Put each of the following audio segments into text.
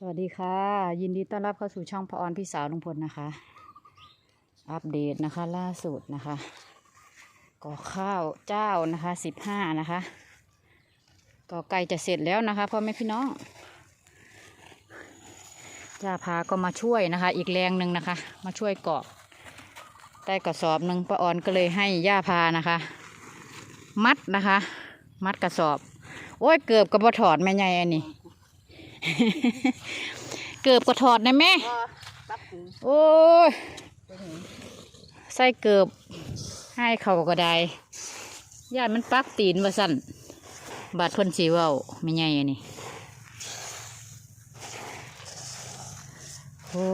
สวัสดีค่ะ ยินดีต้อนรับเข้าสู่ช่องพออนพี่สาวลุงพลนะคะ อัปเดตนะคะ ล่าสุดนะคะก่อข้าวเจ้านะคะสิบห้านะคะ ก็ใกล้จะเสร็จแล้วนะคะพ่อแม่พี่น้องจ่าพาก็มาช่วยนะคะ อีกแรงหนึ่งนะคะ มาช่วยกาะได้กระสอบหนึ่งป้าออนก็เลยให้ย่าพานะคะ มัดนะคะ มัดกระสอบ โอ้ยเกือบกระบถอดแม่ใหญ่อันนี้ เกือบกระถอดนะแม่ตับหูโอ้ยใส่เกือบให้เขาก็ได้ญาติมันปักตีนว่าสั่น บาดเพ่นสีเว้าไม่ใหญ่อันนี้โอ้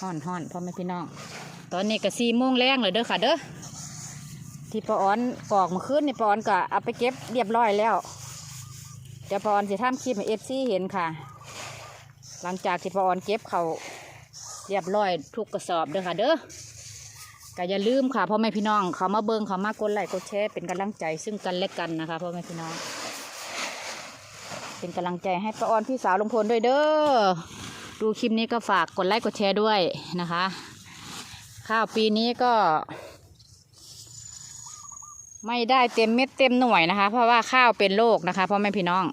ห่อนห่อนพ่อแม่พี่น้อง ตอนนี้ก็สี่โมงแรงเลยเด้อค่ะเด้อที่ปาออนกอกเมาขึ้นนี่ปาออนก็เอาไปเก็บเรียบร้อยแล้วเดี๋ยวปาออนจะทำคลิปให้เอฟซีเห็นค่ะ หลังจากที่ปาออนเก็บเขาเรียบร้อยทุกกระสอบเด้อค่ะ เด้อก็อย่าลืมค่ะพ่อแม่พี่น้องเขามาเบิงเขามากดไลค์กดแชร์เป็นกำลังใจซึ่งกันและกันนะคะพ่อแม่พี่น้อง เป็นกำลังใจให้ป้าออนพี่สาวลุงพลด้วยเด้อดูคลิปนี้ก็ฝากกดไลค์กดแชร์ด้วยนะคะ ข้าวปีนี้ก็ ไม่ได้เต็มเม็ดเต็มหน่วยนะคะ เพราะว่าข้าวเป็นโรคนะคะพ่อแม่พี่น้อง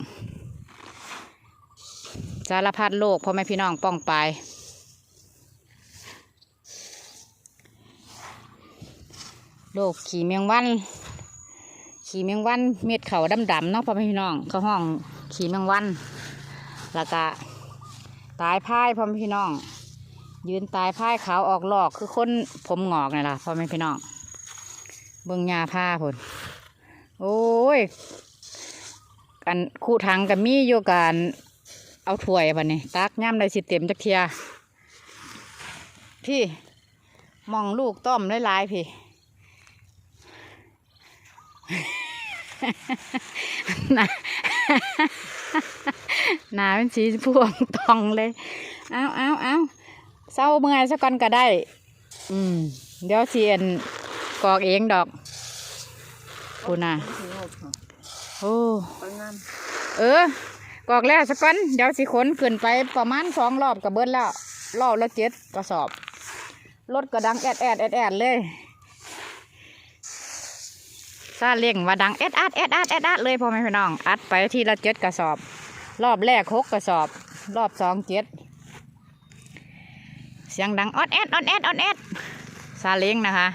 สารพัดโรคพ่อแม่พี่น้องป้องไปโรคขี่เมียงวัน ขี่เมียงวันเม็ดเขาดำๆเนาะพ่อแม่พี่น้องเขาห้องขี่เมียงวัน แล้วก็ตายพ่ายพ่อแม่พี่น้อง ยืนตายพ่ายขาวออกหลอกคือคนผมงอกนี่ล่ะพ่อแม่พี่น้องเบิ่งยาผ้าผลโอ้ย กันคู่ทังกับมีอยู่กัน เอาถ้วยบันนี้ ตักย่ำได้สิเต็มจักเทียพี่มองลูกต้อมหลายๆพี่ หนาหนาเป็นสีพวงตองเลยเอาเอาเอาเศร้าเมื่อยสักก่อนก็ได้ อืม เดี๋ยวเชียนกอกเองดอกกูน่ะหูออกค่ะโอ้ เออ กอกแล้วสักก่อนเดี๋ยวสิขนขึ้นไปประมาณสองรอบกับเบิดแล้วรอบละเจ็ดกระสอบรถก็ดังแอดแอดแอดแอดเลยซาเลี้งว่าดังเอ็ดอัดเอ็ดอัดเอ็ดอัดเลยพ่อแม่พี่น้อง อัดไปทีละเจ็ดกระสอบ รอบแรกหกกระสอบ รอบสองเจ็ดเสียงดังออดแอดออดแอดออดแอดซาเล้งนะคะ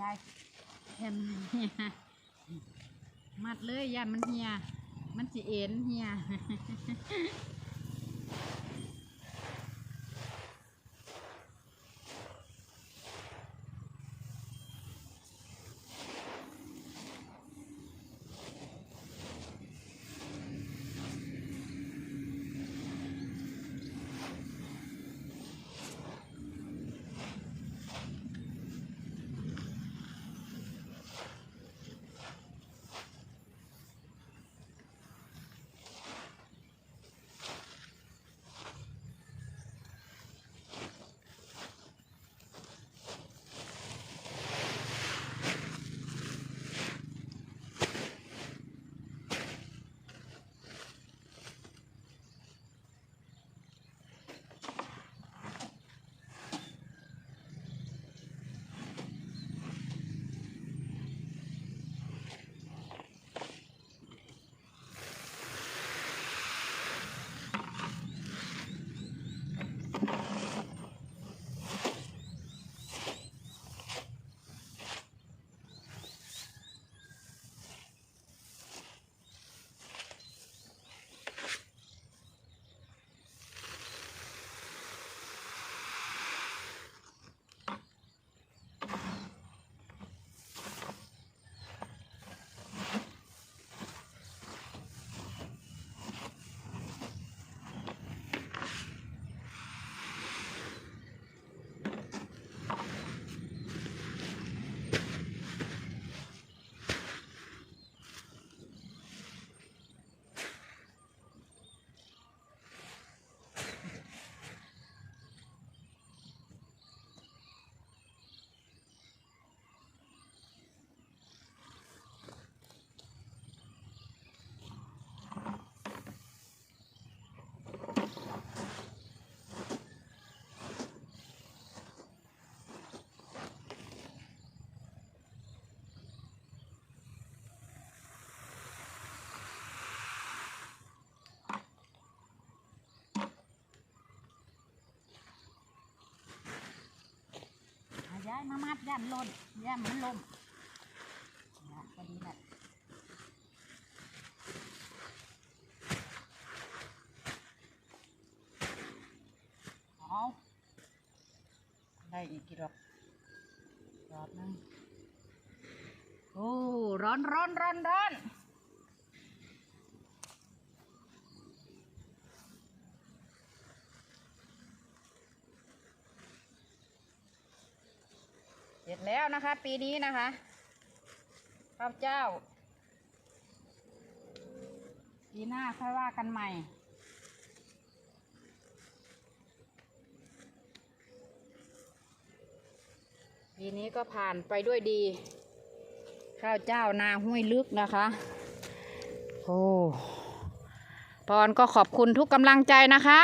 ยายยันมันเฮียมัดเลยยันมันเฮียมันจีเอ็นเฮียาย้ามามัดย่านล่นย่านมันลมพอดีแหละเอาได้อีกกี่ดอกดอกนึงโอ้ร้อนร้อนร้อนร้อน เสร็จแล้วนะคะ ปีนี้นะคะข้าวเจ้า ปีหน้าค่อยว่ากันใหม่ ปีนี้ก็ผ่านไปด้วยดี ข้าวเจ้านาห้วยลึกนะคะโอ้ปอนก็ขอบคุณทุกกำลังใจนะคะ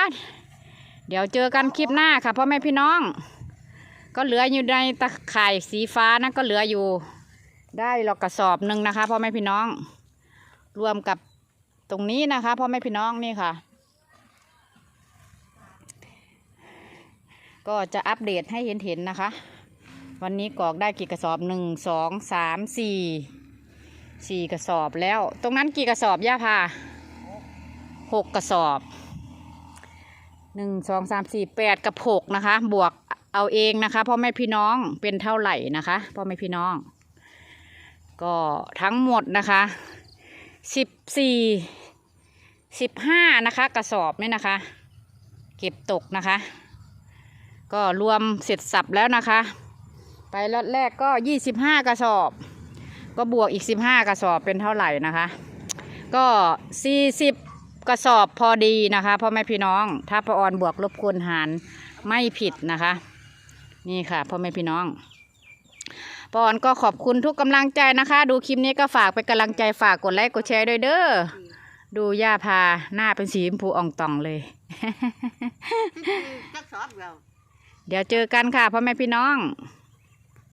เดี๋ยวเจอกันคลิปหน้าค่ะพ่อแม่พี่น้อง ก็เหลืออยู่ในตะข่ายสีฟ้านะก็เหลืออยู่ ได้หรอกกระสอบหนึ่งนะคะพ่อแม่พี่น้อง รวมกับตรงนี้นะคะพ่อแม่พี่น้องนี่ค่ะ ก็จะอัปเดตให้เห็นเห็นๆนะคะ วันนี้กรอกได้กี่กระสอบหนึ่งสองสามสี่สี่กระสอบแล้ว ตรงนั้นกี่กระสอบย่าพาหกกระสอบหนึ่งสองสามสี่แปดกับหกนะคะ บวก เอาเองนะคะพ่อแม่พี่น้องเป็นเท่าไหร่นะคะพ่อแม่พี่น้อง ก็ทั้งหมดนะคะสิบสี่สิบห้านะคะกระสอบเนี่ยนะคะ เก็บตกนะคะ ก็รวมเสร็จสับแล้วนะคะ ไปล็อตแรกก็ยี่สิบห้ากระสอบ ก็บวกอีกสิบห้ากระสอบเป็นเท่าไหร่นะคะ ก็สี่สิบกระสอบพอดีนะคะพ่อแม่พี่น้อง ถ้าปออนบวกลบคูณหารไม่ผิดนะคะ นี่ค่ะพ่อแม่พี่น้องปออนก็ขอบคุณทุกกำลังใจนะคะ ดูคลิปนี้ก็ฝากเป็นกำลังใจฝากกดไลค์กดแชร์ด้วยเด้อดูย่าพาหน้าเป็นสีชมพูอ่องต่องเลยจักสอบเราเดี๋ยวเจอกันค่ะพ่อแม่พี่น้องเ